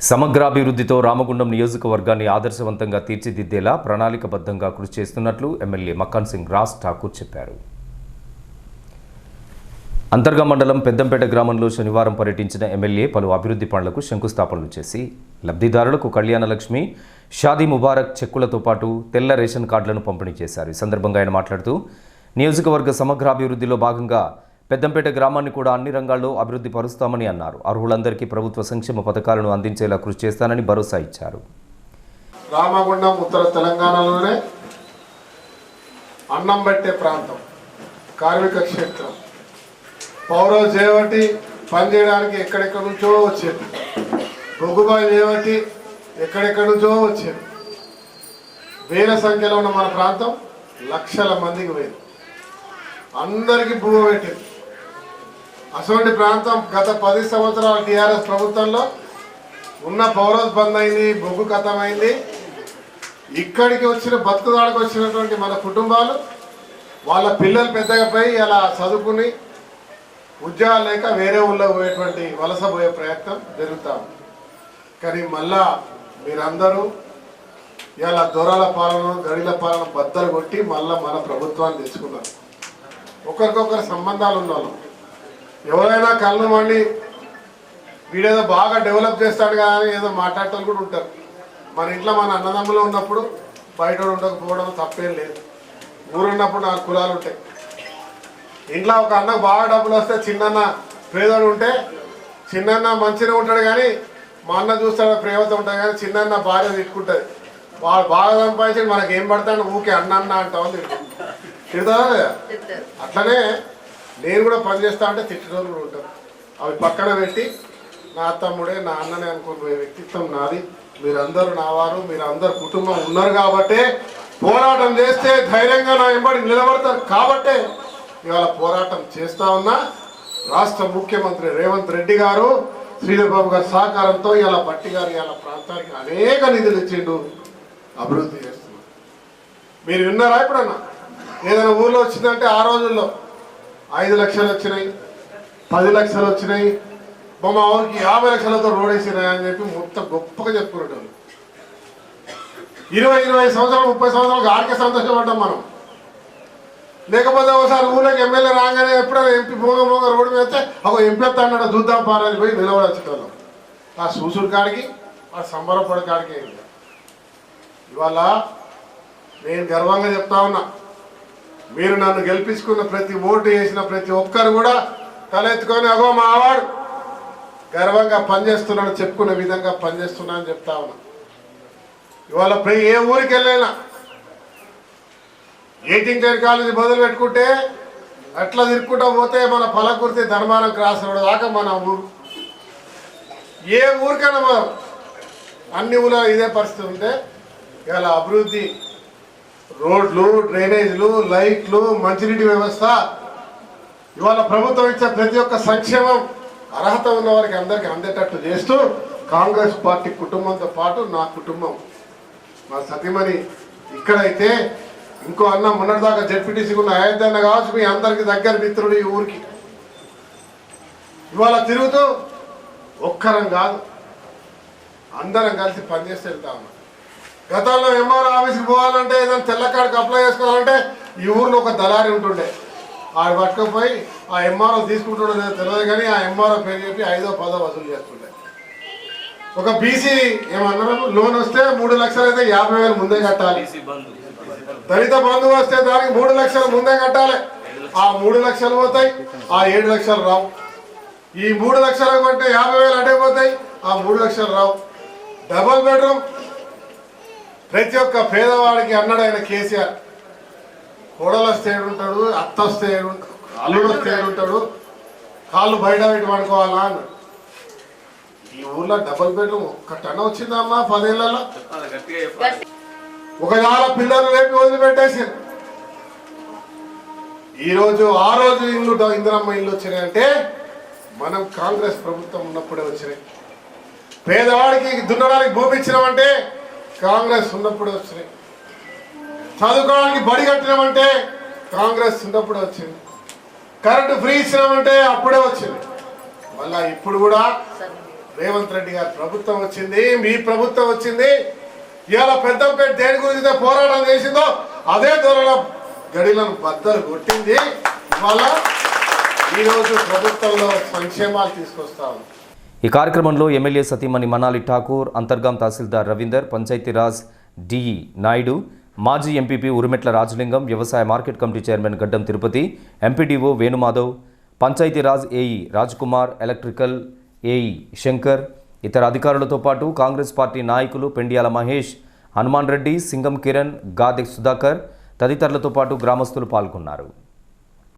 సమగ్రాభివృద్ధితో రామగుండం నియోజకవర్గాన్ని ఆదర్శవంతంగా తీర్చిదిద్దేలా ప్రణాళికబద్ధంగా కృషి చేస్తున్నట్లు ఎమ్మెల్యే మక్కన్ సింగ్ రాజ్ ఠాకూర్ చెప్పారు. అంతర్గా మండలం పెద్దంపేట గ్రామంలో శనివారం పర్యటించిన ఎమ్మెల్యే పలు అభివృద్ధి పనులకు శంకుస్థాపనలు చేసి లబ్ధిదారులకు కళ్యాణలక్ష్మి షాదీ ముబారక్ చెక్కులతో పాటు తెల్ల రేషన్ కార్డులను పంపిణీ చేశారు. ఈ సందర్భంగా ఆయన మాట్లాడుతూ నియోజకవర్గ సమగ్రాభివృద్ధిలో భాగంగా పెద్దంపేట గ్రామాన్ని కూడా అన్ని రంగాల్లో అభివృద్ధి పరుస్తామని అన్నారు. అర్హులందరికీ ప్రభుత్వ సంక్షేమ పథకాలను అందించేలా కృషి చేస్తానని భరోసా ఇచ్చారు. రామగుండం ఉత్తర తెలంగాణలోనే అన్నం పెట్టే ప్రాంతం కార్మిక క్షేత్రం. పౌరవ చేయబట్టి పనిచేయడానికి ఎక్కడెక్కడి నుంచో వచ్చేది. బొగ్గుబాయి చేయబట్టి ఎక్కడెక్కడి నుంచో వచ్చేది. వేల సంఖ్యలో ఉన్న మన ప్రాంతం లక్షల మందికి పోయింది. అందరికీ భూమి పెట్టింది. అటువంటి ప్రాంతం గత పది సంవత్సరాల టీఆర్ఎస్ ప్రభుత్వంలో ఉన్న పౌరస్ బంద్ అయింది బొగ్గు కథమైంది ఇక్కడికి వచ్చిన బతుకుదాడికి వచ్చినటువంటి మన కుటుంబాలు వాళ్ళ పిల్లలు పెద్దగా పోయి ఇలా చదువుకుని ఉద్యోగాలు లేక వేరే ఊళ్ళో పోయేటువంటి వలస పోయే ప్రయత్నం జరుగుతాం కానీ మళ్ళా మీరందరూ ఇలా దొరల పాలన గడిల పాలన బద్దలు కొట్టి మళ్ళా మన ప్రభుత్వాన్ని తెచ్చుకున్నారు. ఒకరికొకరు సంబంధాలు ఉన్నాను ఎవరైనా కళ్ళు మండి వీడేదో బాగా డెవలప్ చేస్తాడు కదా అని ఏదో మాట్లాడటం కూడా ఉంటారు. మన ఇంట్లో మన అన్నదమ్ములు ఉన్నప్పుడు బయట ఉండకపోవడం తప్పేం లేదు. ఊరు ఉన్నప్పుడు నాలుగు కులాలు ఉంటాయి. ఇంట్లో ఒక అన్నకు బాగా డబ్బులు వస్తే చిన్నన్న పేదోడు ఉంటే చిన్నన్న మంచిగా ఉంటాడు కానీ మా అన్న చూస్తాడు ప్రేమతో ఉంటాడు కానీ చిన్నన్న భార్య తిట్టుకుంటుంది. వాడు బాగా సంపాదించి మనకి ఏం పడతాడు ఊకే అన్న అన్న అంటావు తిడతా లేదా? అట్లనే నేను కూడా పని చేస్తా అంటే తిట్టడం కూడా ఉంటాను అవి పక్కన పెట్టి నా తమ్ముడే నా అన్ననే అనుకుని వ్యక్తిత్వం నాది. మీరందరూ నా వారు మీరందరు కుటుంబం ఉన్నారు కాబట్టే పోరాటం చేస్తే ధైర్యంగా నా వెంబడి నిలబడతారు కాబట్టే ఇవాళ పోరాటం చేస్తా ఉన్నా. రాష్ట్ర ముఖ్యమంత్రి రేవంత్ రెడ్డి గారు శ్రీధర్బాబు గారి సహకారంతో ఇలా పట్టి గారు ఇలా ప్రాంతానికి అనేక నిధులు ఇచ్చిండు. అభివృద్ధి చేస్తున్నారు. మీరు విన్నారా ఎప్పుడన్నా? ఏదైనా ఊర్లో వచ్చిందంటే ఆ రోజుల్లో ఐదు లక్షలు వచ్చినాయి పది లక్షలు వచ్చినాయి. మా మా ఊరికి యాభై లక్షలతో రోడ్ వేసినాయి అని చెప్పి మొత్తం గొప్పగా చెప్పుకునేటోళ్ళు ఇరవై ఇరవై సంవత్సరాలు ముప్పై సంవత్సరాలు ఆడికే సంతోషపడ్డాం మనం. లేకపోతే ఒకసారి ఊళ్ళకి ఎమ్మెల్యే రాగానే ఎప్పుడైనా ఎంపీ భోగ భోగ రోడ్డు మీద వస్తే ఒక ఎంపీ అన్నాడు చూద్దాం పారని పోయి నిలబడచ్చేటోళ్ళం ఆ సూసుడు కాడికి ఆ సంబరపడి కాడికి ఇవాళ నేను గర్వంగా చెప్తా ఉన్నా మీరు నన్ను గెలిపించుకున్న ప్రతి ఓటు వేసిన ప్రతి ఒక్కరు కూడా తలెత్తుకొని అగో మావాడు గర్వంగా పనిచేస్తున్నాడు చెప్పుకునే విధంగా పనిచేస్తున్నా అని చెప్తా ఉన్నా. ఇవాళ ఏ ఊరికి వెళ్ళైనా ఎయిటీన్ టెన్ కాలేజీ బదులు పెట్టుకుంటే అట్లా తిరుక్కుంటా పోతే మన పలకుర్తి ధర్మానం క్రాస్ రోడ్ దాకా మన ఊరు ఏ ఊరికైనా మనం అన్ని ఊళ్ళో ఇదే పరిస్థితి ఉంటే ఇవాళ అభివృద్ధి రోడ్లు డ్రైనేజీలు లైట్లు మంచినీటి వ్యవస్థ. ఇవాళ ప్రభుత్వం ఇచ్చే ప్రతి ఒక్క సంక్షేమం అర్హత ఉన్న వారికి అందరికీ అందేటట్టు చేస్తూ కాంగ్రెస్ పార్టీ కుటుంబంతో పాటు నా కుటుంబం మా సతీమణి ఇక్కడైతే ఇంకో అన్న మొన్నటిదాకా జడ్పీటీసీ ఉన్న అయోధ్యన్న కావచ్చు మీ అందరికి దగ్గర మిత్రుడు ఈ ఊరికి. ఇవాళ తిరుగుతూ ఒక్కరం కాదు అందరం కలిసి పనిచేసి వెళ్తా ఉన్నాం. గతంలో ఎంఆర్ ఆఫీస్కి పోవాలంటే ఏదైనా తెల్లకాడికి అప్లై చేసుకోవాలంటే ఈ ఊర్లో ఒక దళారి ఉంటుండే. ఆడు పట్టుకపోయి ఆ ఎంఆర్ఓ తీసుకుంటుండో తెలియదు కానీ ఆ ఎంఆర్ఓ పేరు చెప్పి ఐదో పదో వసూలు చేస్తుండే. ఒక బీసీ ఏమన్నారు? లోన్ వస్తే మూడు లక్షలు అయితే యాభై వేలు ముందే కట్టాలి. దళిత బంధువు వస్తే దానికి మూడు లక్షలు ముందే కట్టాలి. ఆ మూడు లక్షలు పోతాయి ఆ ఏడు లక్షలు రావు. ఈ మూడు లక్షలు కొంటే యాభై వేలు అటే పోతాయి ఆ మూడు లక్షలు రావు. డబల్ బెడ్రూమ్ ప్రతి ఒక్క పేదవాడికి అన్నాడు ఆయన కేసీఆర్. కోడలు వస్తే ఉంటాడు అత్త వస్తే అల్లుడు వస్తే ఉంటాడు కాళ్ళు బయట పెట్టి పడుకోవాలా అన్నాడు. ఈ ఊర్లో డబల్ బెడ్రూమ్ ఒక్క టన్ వచ్చిందమ్మా పదేళ్ళలో. ఒక నాల పిల్లలు లేపి వదిలిపెట్టేసింది ఈ రోజు ఆ రోజు ఇల్లు ఇందిరమ్మ ఇల్లు వచ్చినాయంటే మనం కాంగ్రెస్ ప్రభుత్వం ఉన్నప్పుడే వచ్చినాయి. పేదవాడికి దున్నడానికి భూమి ఇచ్చినామంటే కాంగ్రెస్ ఉన్నప్పుడే వచ్చినాయి చదువుకోవడానికి బడి కట్టినామంటే కాంగ్రెస్ ఉన్నప్పుడే వచ్చింది. కరెంటు ఫ్రీ ఇచ్చినామంటే అప్పుడే వచ్చింది. మళ్ళా ఇప్పుడు కూడా రేవంత్ రెడ్డి గారి ప్రభుత్వం వచ్చింది మీ ప్రభుత్వం వచ్చింది. ఇవాళ పెద్దంపేట దేని గురించి పోరాటం చేసిందో అదే ధోరణ గడిలను బద్దలు కొట్టింది. ఇవాళ ఈరోజు ప్రభుత్వంలో సంక్షేమాలు తీసుకొస్తా ఉంది. ఈ కార్యక్రమంలో ఎమ్మెల్యే సతీమణి మనాలి ఠాకూర్ అంతర్గాం తహసీల్దార్ రవీందర్ పంచాయతీరాజ్ డిఈ నాయుడు మాజీ ఎంపీపీ ఉరిమెట్ల రాజలింగం వ్యవసాయ market committee chairman Gaddam Tirupati MPDO Venumadhav Panchayati Raj AE Kumar electrical AE Shankar ఇతర అధికారులతో పాటు కాంగ్రెస్ పార్టీ నాయకులు పెండియాల మహేష్ హనుమాన్ రెడ్డి సింగం కిరణ్ గాదె సుధాకర్ తదితరులతో పాటు గ్రామస్తులు పాల్గొన్నారు.